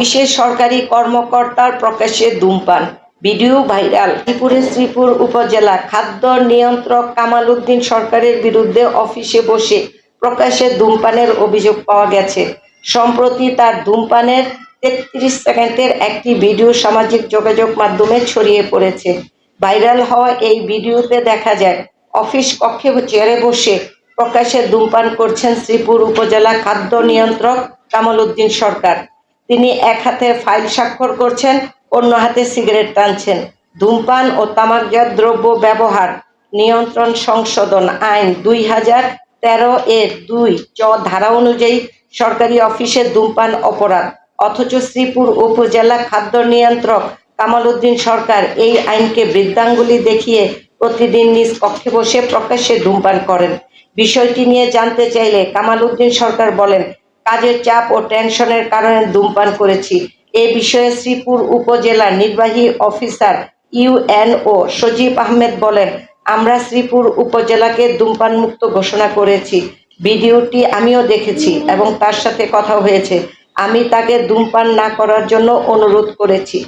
বিশেষ সরকারি কর্মকর্তার প্রকাশ্যে ধূমপান। Video viral. শ্রীপুরের শ্রীপুর উপজেলা খাদ্য নিয়ন্ত্রক কামাল উদ্দিন সরকারের বিরুদ্ধে অফিসে বসে প্রকাশ্যে ধূমপানের অভিযোগ পাওয়া গেছে। সম্প্রতি তার ধূমপানের তেত্রিশ সেকেন্ডের একটি ভিডিও সামাজিক যোগাযোগ মাধ্যমে ছড়িয়ে পড়েছে। ভাইরাল হওয়া এই ভিডিওতে দেখা যায়, অফিস কক্ষে চেয়ারে বসে প্রকাশ্যে ধূমপান করছেন শ্রীপুর উপজেলা খাদ্য নিয়ন্ত্রক কামাল উদ্দিন সরকার। তিনি এক হাতে ফাইল স্বাক্ষর করছেন, অন্য হাতে সিগারেট টানছেন। ধূমপান ও তামাকজাত দ্রব্য ব্যবহার, নিয়ন্ত্রণ সংশোধন আইন দুই হাজার তেরো এর দুই চ ধারা অনুযায়ী সরকারি অফিসে ধূমপান অপরাধ। অথচ শ্রীপুর উপজেলা খাদ্য নিয়ন্ত্রক কামাল উদ্দিন সরকার এই আইনকে বৃদ্ধাঙ্গুলি দেখিয়ে প্রতিদিন নিজ কক্ষে বসে প্রকাশ্যে ধূমপান করেন। বিষয়টি নিয়ে জানতে চাইলে কামাল উদ্দিন সরকার বলেন কাজের চাপ ও টেনশনের কারণে ধূমপান করেছি। এ বিষয়ে শ্রীপুর উপজেলা নির্বাহী অফিসার ইউএনও সজীব আহমেদ বলেন, আমরা শ্রীপুর উপজেলাকে ধূমপান মুক্ত ঘোষণা করেছি। ভিডিওটি আমিও দেখেছি এবং তার সাথে কথা হয়েছে। আমি তাকে ধূমপান না করার জন্য অনুরোধ করেছি।